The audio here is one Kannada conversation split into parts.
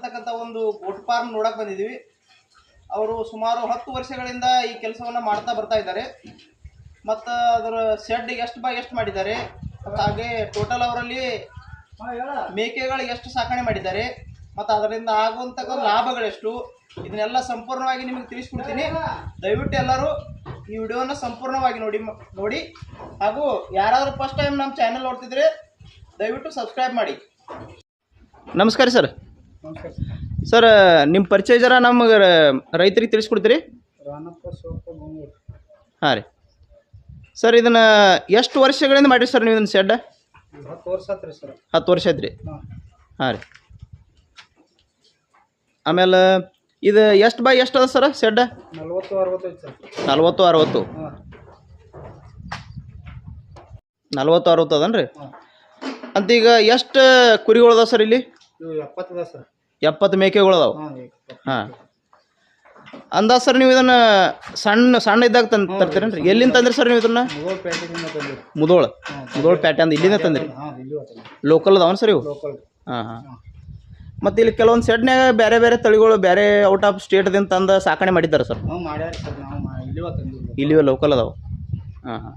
ಅಂತಕ್ಕಂಥ ಒಂದು ಗೋಟ್ ಫಾರ್ಮ್ ನೋಡಕ್ ಬಂದಿದ್ದೀವಿ. ಅವರು ಸುಮಾರು ಹತ್ತು ವರ್ಷಗಳಿಂದ ಈ ಕೆಲಸವನ್ನು ಮಾಡ್ತಾ ಬರ್ತಾ ಇದ್ದಾರೆ. ಮತ್ತು ಅದರ ಶೆಡ್ ಎಷ್ಟು ಬೈ ಎಷ್ಟು ಮಾಡಿದ್ದಾರೆ. ಹಾಗೆ ಟೋಟಲ್ ಅವರಲ್ಲಿ ಮೇಕೆಗಳು ಎಷ್ಟು ಸಾಕಣೆ ಮಾಡಿದ್ದಾರೆ. ಮತ್ತು ಅದರಿಂದ ಆಗುವಂಥ ಲಾಭಗಳೆಷ್ಟು. ಇದನ್ನೆಲ್ಲ ಸಂಪೂರ್ಣವಾಗಿ ನಿಮಗೆ ತಿಳಿಸ್ಕೊಡ್ತೀನಿ. ದಯವಿಟ್ಟು ಎಲ್ಲರೂ ಈ ವಿಡಿಯೋನ ಸಂಪೂರ್ಣವಾಗಿ ನೋಡಿ ನೋಡಿ. ಹಾಗೂ ಯಾರಾದರೂ ಫಸ್ಟ್ ಟೈಮ್ ನಮ್ಮ ಚಾನೆಲ್ ನೋಡ್ತಿದ್ರೆ ದಯವಿಟ್ಟು ಸಬ್ಸ್ಕ್ರೈಬ್ ಮಾಡಿ. ನಮಸ್ಕಾರ ಸರ್. ನಮಸ್ಕಾರ ಸರ್ ನಿಮ್ಮ ಪರಿಚಯ ಜರ ನಮಗೆ ರೈತರಿಗೆ ತಿಳಿಸ್ಕೊಡ್ತೀರಿ? ಸೋಪ ಬಂಗೂರು ಹಾಂ ರೀ. ಸರ್ ಇದನ್ನ ಎಷ್ಟು ವರ್ಷಗಳಿಂದ ಮಾಡಿರಿ ಸರ್ ನೀವು ಇದನ್ನ ಶೆಡ್ ಹತ್ತು ವರ್ಷ ಆತ್ರಿ ಸರ್ ಹತ್ತು ವರ್ಷ ಐತ್ರಿ ಹಾಂ. ಹಾಂ ರೀ. ಆಮೇಲೆ ಇದು ಎಷ್ಟು ಬೈ ಎಷ್ಟು ಅದ ಸರ್ ಶೆಡ್ ನಲ್ವತ್ತು ಅರವತ್ತೈದು ಸರ್ ನಲ್ವತ್ತು ಅರವತ್ತು. ಹಾಂ. ನಲ್ವತ್ತು ಅರವತ್ತು ಅದನ್ರಿ? ಹಾಂ. ಅಂತ ಈಗ ಎಷ್ಟು ಕುರಿಗಳದ ಸರ್ ಇಲ್ಲಿ? ಇವು ಎಪ್ಪತ್ತದ ಸರ್. ಎಪ್ಪತ್ತು ಮೇಕೆಗಳು ಅದಾವ? ಹಾಂ ಹಾಂ. ಅಂದಾಜ್ ಸರ್ ನೀವು ಇದನ್ನ ಸಣ್ಣ ಸಣ್ಣ ಇದ್ದಾಗ ತಂದು ತರ್ತೀರೇನ್ರಿ? ಎಲ್ಲಿಂದ ತಂದ್ರಿ ಸರ್ ನೀವು ಇದನ್ನ? ಪ್ಯಾಕೆಟಿಂದ ಮುದೋಳ? ಮುದೋಳ ಪ್ಯಾಟೆ ಅಂದ್ರೆ ಇಲ್ಲಿಂದ ತಂದ್ರಿ? ಹಾಂ ಇಲ್ಲಿ ಹೋಗ್ತದೆ ಲೋಕಲ್ ಅದಾವನ್ ಸರ್ ಇವು? ಲೋಕಲ್ ಹಾಂ ಹಾಂ. ಮತ್ತು ಇಲ್ಲಿ ಕೆಲವೊಂದು ಸೆಡ್ನ್ಯಾಗ ಬೇರೆ ಬೇರೆ ತಳಿಗಳು ಬೇರೆ ಔಟ್ ಆಫ್ ಸ್ಟೇಟ್ದಿಂದ ತಂದು ಸಾಕಣೆ ಮಾಡಿದ್ದಾರೆ ಸರ್? ನಾವು ಮಾಡ್ಯಾರ ಸರ್ ನಾವು ಮಾ ಇಲ್ಲಿ ತಂದಿಲ್ಲ ಇಲ್ಲಿ ಲೋಕಲ್ ಅದಾವ? ಹಾಂ ಹಾಂ.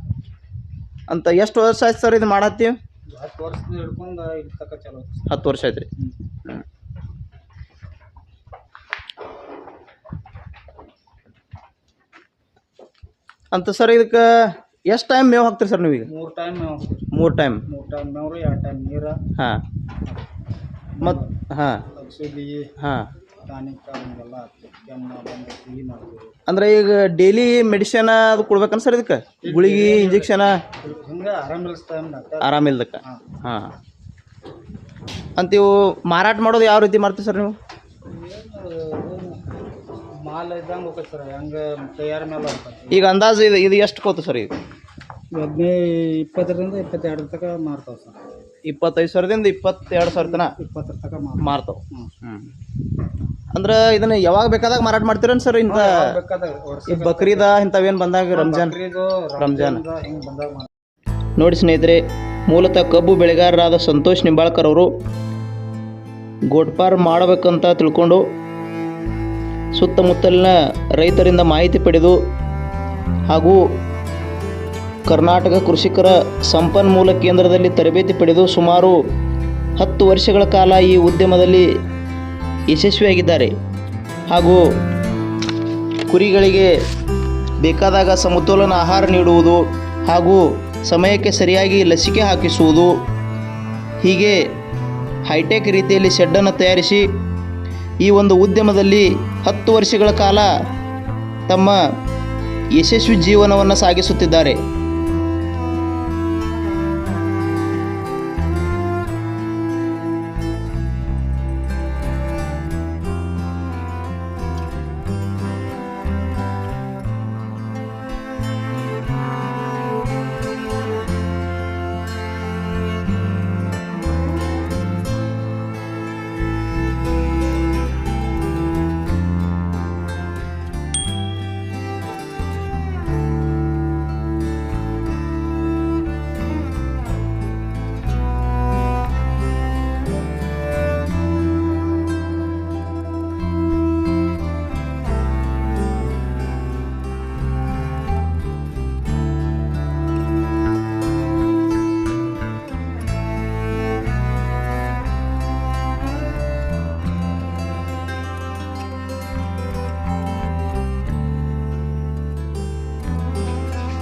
ಅಂತ ಎಷ್ಟು ವರ್ಷ ಆಯ್ತು ಸರ್ ಇದು ಮಾಡತ್ತೀವಿ ಹತ್ತು ವರ್ಷದಿಂದ ಹಿಡ್ಕೊಂಡು ಇಲ್ಲಿ ತನಕ ಚಲೋ ಐತಿ ಹತ್ತು ವರ್ಷ ಆಯ್ತು ರೀ ಅಂತ ಸರ್ ಇದಕ್ಕೆ ಎಷ್ಟು ಟೈಮ್ ಮೇವು ಹಾಕ್ತೀರಿ ಸರ್ ನೀವೀಗ? ಮೂರು ಟೈಮ್ ಮೇವು ಹಾಕ್ತೀವಿ ಮೂರು ಟೈಮ್ ಮೂರು ಟೈಮ್ ಮೇವ್ರಿ ಎರಡು ಟೈಮ್ ನೀರು. ಹಾಂ. ಮತ್ತು ಹಾಂ. ಔಷಧಿ ಹಾಂ. ಟಾನಿಕ್ ಹಂಗೆಲ್ಲ ಹಾಕ್ತೀವಿ ಕೆಮ್ಮು ಬಂದು ಕ್ಲೀನ್ ಮಾಡ್ತೀವಿ. ಅಂದ್ರೆ ಈಗ ಡೈಲಿ ಮೆಡಿಸಿನ್ ಅದು ಕೊಡ್ಬೇಕನ್ ಸರ್ ಇದಕ್ಕೆ? ಗುಳಿಗೆ ಇಂಜೆಕ್ಷನ್ ಹಿಂಗೆ ಹಾಂ. ಹಾಂ. ಅಂತ ಇವು ಮಾರಾಟ ಮಾಡೋದು ಯಾವ ರೀತಿ ಮಾಡ್ತೀವಿ ಸರ್ ನೀವು? ಮಾಲ್ ಇದ್ದಂಗೆ ಹೋಗ್ತೈತೆ ಸರ್ ಹೆಂಗೆ ತಯಾರ ಮೇಲೆ ಹೋಗ್ತೈತಿ. ಈಗ ಅಂದಾಜು ಇದು ಇದು ಎಷ್ಟು ಕೋತು ಸರ್ ಈಗ? ಹದಿನೈದು ಇಪ್ಪತ್ತರಿಂದ ಇಪ್ಪತ್ತೆರಡು ತನಕ ಮಾರ್ತಾವೆ ಸರ್. ಇಪ್ಪತ್ತೈದು ಸಾವಿರದಿಂದ ಇಪ್ಪತ್ತೆರಡು ಸಾವಿರ ತನಕ ಇಪ್ಪತ್ತರ ತನಕ ಮಾರ್ತಾವೆ. ಮಾರ್ತಾವ. ಹ್ಞೂ ಅಂದ್ರೆ ಇದನ್ನ ಯಾವಾಗ ಬೇಕಾದಾಗ ಮಾರಾಟ ಮಾಡ್ತೀರೇನು ಸರ್ ಇಂಥ ಈ ಬಕ್ರೀದ ಇಂಥವೇನು ಬಂದಾಗ ರಂಜಾನ್? ರಂಜಾನ್. ನೋಡಿ ಸ್ನೇಹಿತರೆ ಮೂಲತಃ ಕಬ್ಬು ಬೆಳೆಗಾರರಾದ ಸಂತೋಷ್ ನಿಂಬಾಳ್ಕರ್ ಅವರು ಗೋಡ್ಪಾರ್ ಮಾಡಬೇಕಂತ ತಿಳ್ಕೊಂಡು ಸುತ್ತಮುತ್ತಲಿನ ರೈತರಿಂದ ಮಾಹಿತಿ ಪಡೆದು ಹಾಗೂ ಕರ್ನಾಟಕ ಕೃಷಿಕರ ಸಂಪನ್ಮೂಲ ಕೇಂದ್ರದಲ್ಲಿ ತರಬೇತಿ ಪಡೆದು ಸುಮಾರು ಹತ್ತು ವರ್ಷಗಳ ಕಾಲ ಈ ಉದ್ಯಮದಲ್ಲಿ ಯಶಸ್ವಿಯಾಗಿದ್ದಾರೆ. ಹಾಗೂ ಕುರಿಗಳಿಗೆ ಬೇಕಾದಾಗ ಸಮತೋಲನ ಆಹಾರ ನೀಡುವುದು ಹಾಗೂ ಸಮಯಕ್ಕೆ ಸರಿಯಾಗಿ ಲಸಿಕೆ ಹಾಕಿಸುವುದು. ಹೀಗೆ ಹೈಟೆಕ್ ರೀತಿಯಲ್ಲಿ ಶೆಡ್ಡನ್ನು ತಯಾರಿಸಿ ಈ ಒಂದು ಉದ್ಯಮದಲ್ಲಿ ಹತ್ತು ವರ್ಷಗಳ ಕಾಲ ತಮ್ಮ ಯಶಸ್ವಿ ಜೀವನವನ್ನು ಸಾಗಿಸುತ್ತಿದ್ದಾರೆ.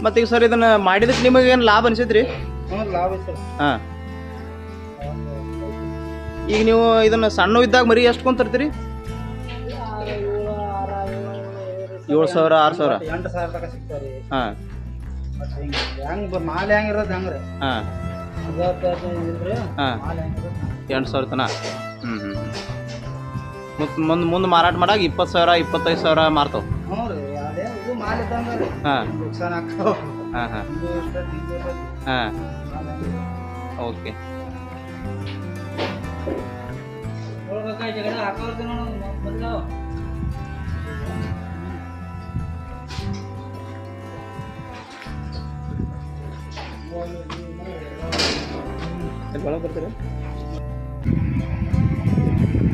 ಮತ್ತು ಈಗ ಸರ್ ಇದನ್ನ ಮಾಡಿದಕ್ಕೆ ನಿಮಗೆ ಲಾಭ ಹ್ಞೂ ಲಾಭ ಐತೆ ಸರ್. ಹಾಂ. ಈಗ ನೀವು ಇದನ್ನ ಸಣ್ಣ ಇದ್ದಾಗ ಮರಿ ಎಷ್ಟು ಕೊಂತಿರ್ತೀರಿ ಏಳು ಸಾವಿರ ಆರು ಸಾವಿರ. ಎಂಟು ಸಾವಿರ ತನಕ ಸಿಗ್ತಾರೆ ರೀ ಹಾಂ. ಮತ್ತು ಹಿಂಗೆ ಹೆಂಗೆ ಮಾಲ್ ಹೆಂಗಿರೋದು ಹಂಗೆ ರೀ ಹಾಂ. ಇಲ್ರಿ ಹಾಂ. ಮಾಲ್ ಹೆಂಗಿರೋದು ಎಂಟು ಸಾವಿರ ತನ ಹ್ಞೂ ಹ್ಞೂ ಮತ್ತು ಮುಂದೆ ಮುಂದೆ ಮಾರಾಟ ಮಾಡಾಗ ಇಪ್ಪತ್ತು ಸಾವಿರ ಇಪ್ಪತ್ತೈದು ಸಾವಿರ ಮಾರ್ತಾವೆ. ಹಾಂ. ಹಾಂ ಹಾಂ. ಹಾಂ. ಓಕೆ.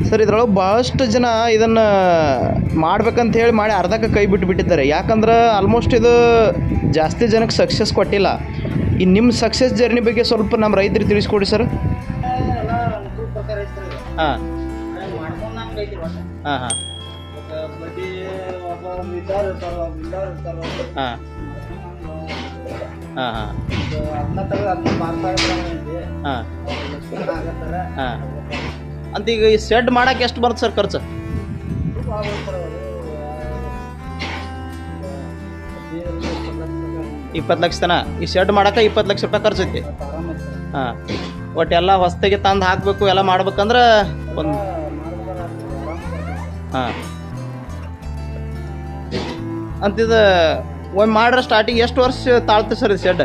ಸರ್ ಇದ್ರೊಳಗೆ ಭಾಳಷ್ಟು ಜನ ಇದನ್ನು ಮಾಡ್ಬೇಕಂತ ಹೇಳಿ ಮಾಡಿ ಅರ್ಧಕ್ಕೆ ಕೈ ಬಿಟ್ಟು ಬಿಟ್ಟಿದ್ದಾರೆ. ಯಾಕಂದ್ರೆ ಆಲ್ಮೋಸ್ಟ್ ಇದು ಜಾಸ್ತಿ ಜನಕ್ಕೆ ಸಕ್ಸಸ್ ಕೊಟ್ಟಿಲ್ಲ. ಈ ನಿಮ್ಮ ಸಕ್ಸಸ್ ಜರ್ನಿ ಬಗ್ಗೆ ಸ್ವಲ್ಪ ನಮ್ಮ ರೈತರಿಗೆ ತಿಳಿಸ್ಕೊಡಿ ಸರ್. ಹಾಂ. ಹಾಂ ಹಾಂ. ಹಾಂ. ಹಾಂ ಹಾಂ. ಹಾಂ. ಅಂತ ಈಗ ಈ ಸೆಡ್ ಮಾಡಕ್ಕೆ ಎಷ್ಟು ಬರುತ್ತೆ ಸರ್ ಖರ್ಚು? ಇಪ್ಪತ್ತು ಲಕ್ಷ ತನ ಈ ಶೆಡ್ ಮಾಡಕ್ಕೆ ಇಪ್ಪತ್ತು ಲಕ್ಷ ರೂಪಾಯಿ ಖರ್ಚು ಐತಿ ಹಾಂ. ಒಟ್ಟು ಎಲ್ಲ ಹೊಸ್ತಿಗೆ ತಂದು ಹಾಕಬೇಕು ಎಲ್ಲ ಮಾಡ್ಬೇಕಂದ್ರೆ ಒಂದು ಹಾಂ. ಅಂತಿದು ಒಮ್ಮೆ ಮಾಡ್ರೆ ಸ್ಟಾರ್ಟಿಂಗ್ ಎಷ್ಟು ವರ್ಷ ತಾಳ್ತು ಸರ್ ಇದು ಶೆಡ್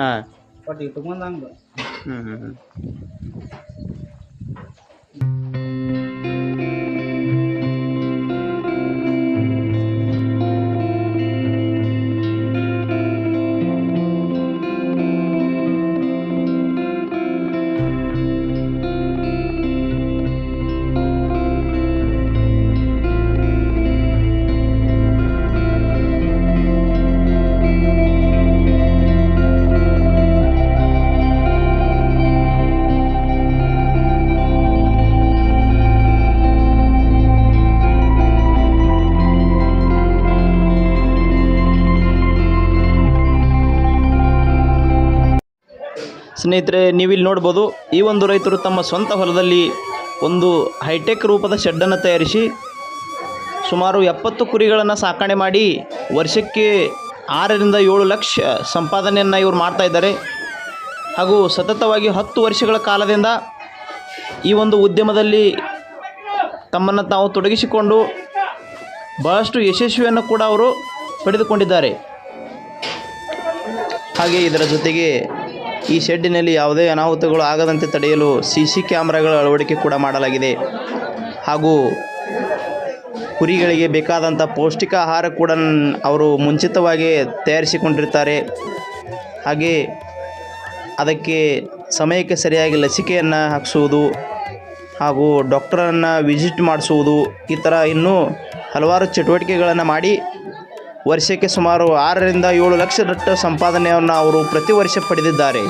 ಹಾಂ. ಬಟ್ ಇಟ್ಕೊಂಡಂಗೆ. ಹ್ಞೂ ಹ್ಞೂ ಹ್ಞೂ ಸ್ನೇಹಿತರೆ, ನೀವಿಲ್ಲಿ ನೋಡ್ಬೋದು, ಈ ಒಂದು ರೈತರು ತಮ್ಮ ಸ್ವಂತ ಹೊಲದಲ್ಲಿ ಒಂದು ಹೈಟೆಕ್ ರೂಪದ ಶೆಡ್ಡನ್ನು ತಯಾರಿಸಿ ಸುಮಾರು ಎಪ್ಪತ್ತು ಕುರಿಗಳನ್ನು ಸಾಕಣೆ ಮಾಡಿ ವರ್ಷಕ್ಕೆ ಆರರಿಂದ ಏಳು ಲಕ್ಷ ಸಂಪಾದನೆಯನ್ನು ಇವರು ಮಾಡ್ತಾ ಇದ್ದಾರೆ. ಹಾಗೂ ಸತತವಾಗಿ ಹತ್ತು ವರ್ಷಗಳ ಕಾಲದಿಂದ ಈ ಒಂದು ಉದ್ಯಮದಲ್ಲಿ ತಮ್ಮನ್ನು ತಾವು ತೊಡಗಿಸಿಕೊಂಡು ಬಹಳಷ್ಟು ಯಶಸ್ವಿಯನ್ನು ಕೂಡ ಅವರು ಪಡೆದುಕೊಂಡಿದ್ದಾರೆ. ಹಾಗೆ ಇದರ ಜೊತೆಗೆ ಈ ಶೆಡ್ಡಿನಲ್ಲಿ ಯಾವುದೇ ಅನಾಹುತಗಳು ಆಗದಂತೆ ತಡೆಯಲು ಸಿ ಸಿ ಕ್ಯಾಮ್ರಾಗಳ ಅಳವಡಿಕೆ ಕೂಡ ಮಾಡಲಾಗಿದೆ. ಹಾಗೂ ಕುರಿಗಳಿಗೆ ಬೇಕಾದಂಥ ಪೌಷ್ಟಿಕ ಆಹಾರ ಕೂಡ ಅವರು ಮುಂಚಿತವಾಗಿ ತಯಾರಿಸಿಕೊಂಡಿರ್ತಾರೆ. ಹಾಗೆ ಅದಕ್ಕೆ ಸಮಯಕ್ಕೆ ಸರಿಯಾಗಿ ಲಸಿಕೆಯನ್ನು ಹಾಕಿಸುವುದು ಹಾಗೂ ಡಾಕ್ಟರನ್ನು ವಿಸಿಟ್ ಮಾಡಿಸುವುದು ಈ ಥರ ಇನ್ನೂ ಹಲವಾರು ಚಟುವಟಿಕೆಗಳನ್ನು ಮಾಡಿ ವರ್ಷಕ್ಕೆ ಸುಮಾರು ಆರರಿಂದ ಏಳು ಲಕ್ಷದಷ್ಟು ಸಂಪಾದನೆಯನ್ನು ಅವರು ಪ್ರತಿ ವರ್ಷ ಪಡೆದಿದ್ದಾರೆ.